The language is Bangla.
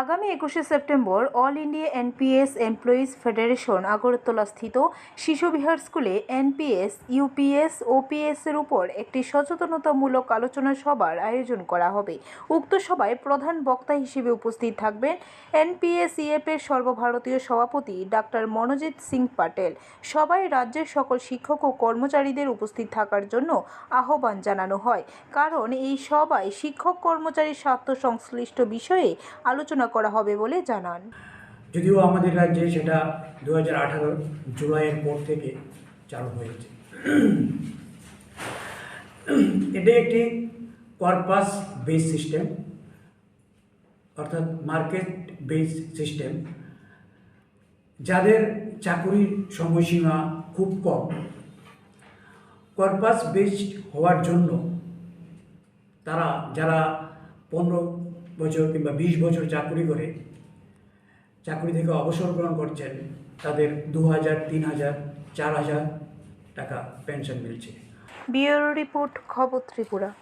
আগামী একুশে September all India NPS employees federation Agartala স্থিত শিশু বিহার স্কুলে এনপিএস, ইউপিএস ওপিএস এর উপর একটি সচেতনতামূলক আলোচনা সভার আয়োজন করা হবে। উক্ত সভায় প্রধান বক্তা হিসেবে উপস্থিত থাকবেন এনপিএস ইএফ এর সর্বভারতীয় সভাপতি ডাক্তার মনোজিৎ সিং পাটেল। সবাই রাজ্যের সকল শিক্ষক ও কর্মচারীদের উপস্থিত থাকার জন্য আহ্বান জানানো হয়। কারণ এই সভায় শিক্ষক কর্মচারীর স্বার্থ সংশ্লিষ্ট বিষয়ে আলোচনা করা হবে বলে জানান। যদিও আমাদের রাজ্যে সেটা দু হাজার আঠারো জুলাইয়ের পর থেকে চালু হয়েছে। এটা একটি পারপাস বেস সিস্টেম অর্থাৎ মার্কেট বেস সিস্টেম যাদের চাকুরির সময়সীমা খুব কম। পারপাস বেসড হওয়ার জন্য তারা, যারা পনেরো বছর কিংবা বিশ বছর চাকরি করে, চাকরি থেকে অবসর গ্রহণ করছেন, তাদের দু হাজার, তিন হাজার, চার হাজার টাকা পেনশন মিলছে। বিউরো রিপোর্ট খবর ত্রিপুরা।